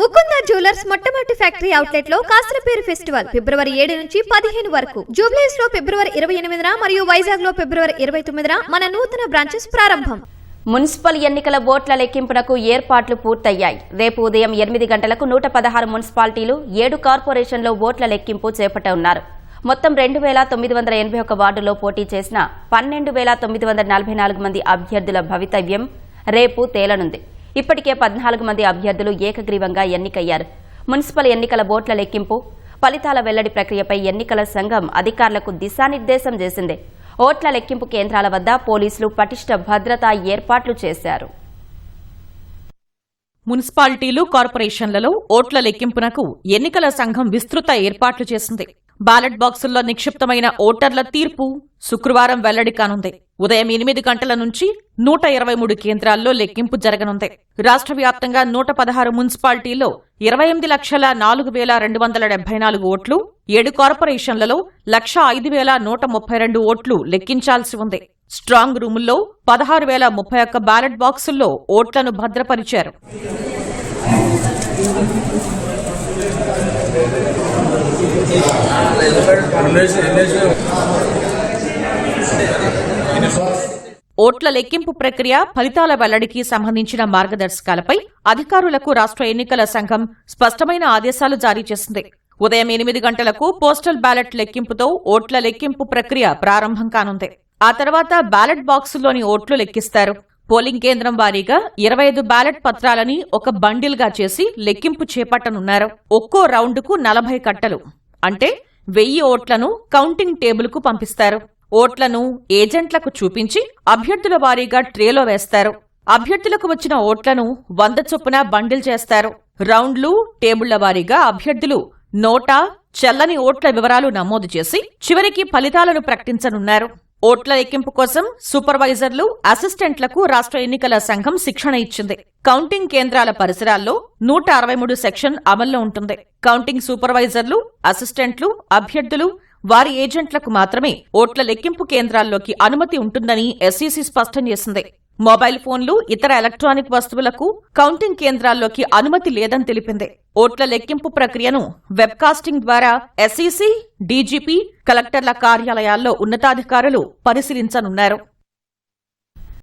Mukunda jewellers మొట్టమొదటి factory అవుట్లెట్లో కాసరపేరు ఫెస్టివల్ ఫిబ్రవరి ఏడు నుంచి పదిహేను వరకు. జూబ్లీస్లో ఫిబ్రవరి ఇరవై ఎనిమిదిన మరియు వైజాగ్లో ఫిబ్రవరి ఇరవై తొమ్మిదిన మన నూతన బ్రాంచెస్ ప్రారంభం. మున్సిపల్ ఎన్నికల ఓట్ల లెక్కింపునకు ఏర్పాట్లు పూర్తయ్యాయి. రేపు ఉదయం ఎనిమిది గంటలకు నూట పదహారు మున్సిపాలిటీలు ఏడు కార్పొరేషన్లో ఓట్ల లెక్కింపు చేపట్టనున్నారు. మొత్తం రెండు వేల తొమ్మిది వందల ఎనభై ఒక వార్డులో పోటీ చేసిన పన్నెండు వేల తొమ్మిది వందల నలభై నాలుగు మంది అభ్యర్థుల భవితవ్యం రేపు తేలనుంది. ఇప్పటికే పద్నాలుగు మంది అభ్యర్థులు ఏకగ్రీవంగా ఎన్నికయ్యారు. మున్సిపల్ ఎన్నికల ఓట్ల లెక్కింపు ఫలితాల వెల్లడి ప్రక్రియపై ఎన్నికల సంఘం అధికారులకు దిశానిర్దేశం చేసింది. ఓట్ల లెక్కింపు కేంద్రాల వద్ద పోలీసులు పటిష్ట భద్రతా ఏర్పాట్లు చేశారు. మున్సిపాలిటీలు కార్పొరేషన్లలో ఓట్ల లెక్కింపునకు ఎన్నికల సంఘం విస్తృత ఏర్పాట్లు చేసింది. బ్యాలెట్ బాక్సుల్లో నిక్షిప్తమైన ఓటర్ల తీర్పు శుక్రవారం వెల్లడి కానుంది. ఉదయం ఎనిమిది గంటల నుంచి నూట ఇరవై మూడు కేంద్రాల్లో లెక్కింపు జరగనుంది. రాష్ట్ర వ్యాప్తంగా నూట పదహారు మున్సిపాలిటీల్లో ఇరవై ఎనిమిది లక్షల నాలుగు వేల రెండు వందల డెబ్బై నాలుగు ఓట్లు ఏడు కార్పొరేషన్లలో లక్ష ఐదు వేల నూట ముప్పై రెండు ఓట్లు లెక్కించాల్సి ఉంది. స్ట్రాంగ్ రూముల్లో పదహారు వేల ముప్పై ఒక్క బ్యాలెట్ బాక్సుల్లో ఓట్లను భద్రపరిచారు. ఓట్ల లెక్కింపు ప్రక్రియ ఫలితాల వెల్లడికి సంబంధించిన మార్గదర్శకాలపై అధికారులకు రాష్ట్ర ఎన్నికల సంఘం స్పష్టమైన ఆదేశాలు జారీ చేసింది. ఉదయం ఎనిమిది గంటలకు పోస్టల్ బ్యాలెట్ లెక్కింపుతో ఓట్ల లెక్కింపు ప్రక్రియ ప్రారంభం కానుంది. ఆ తర్వాత బ్యాలెట్ బాక్సుల్లోని ఓట్లు లెక్కిస్తారు. పోలింగ్ కేంద్రం వారీగా ఇరవై ఐదు బ్యాలెట్ పత్రాలని ఒక బండిల్గా చేసి లెక్కింపు చేపట్టనున్నారు. ఒక్కో రౌండ్కు నలభై కట్టలు. అంటే వెయ్యి ఓట్లను కౌంటింగ్ టేబుల్కు పంపిస్తారు. ఓట్లను ఏజెంట్లకు చూపించి అభ్యర్థుల వారీగా ట్రేలో వేస్తారు. అభ్యర్థులకు వచ్చిన ఓట్లను వంద చొప్పున బండిల్ చేస్తారు. రౌండ్లు టేబుళ్ళ వారీగా అభ్యర్థులు నోటా చెల్లని ఓట్ల వివరాలు నమోదు చేసి చివరికి ఫలితాలను ప్రకటించనున్నారు. ఓట్ల లెక్కింపు కోసం సూపర్వైజర్లు అసిస్టెంట్లకు రాష్ట్ర ఎన్నికల సంఘం శిక్షణ ఇచ్చింది. కౌంటింగ్ కేంద్రాల పరిసరాల్లో నూట అరవై మూడు సెక్షన్ అమల్లో ఉంటుంది. కౌంటింగ్ సూపర్వైజర్లు అసిస్టెంట్లు అభ్యర్థులు వారి ఏజెంట్లకు మాత్రమే ఓట్ల లెక్కింపు కేంద్రాల్లోకి అనుమతి ఉంటుందని ఎస్ఈసీ స్పష్టం చేసింది. మొబైల్ ఫోన్లు ఇతర ఎలక్ట్రానిక్ వస్తువులకు కౌంటింగ్ కేంద్రాల్లోకి అనుమతి లేదని తెలిపింది. ఓట్ల లెక్కింపు ప్రక్రియను వెబ్కాస్టింగ్ ద్వారా ఎస్ఈసీ డీజీపీ కలెక్టర్ల కార్యాలయాల్లో ఉన్నతాధికారులు పరిశీలించనున్నారు.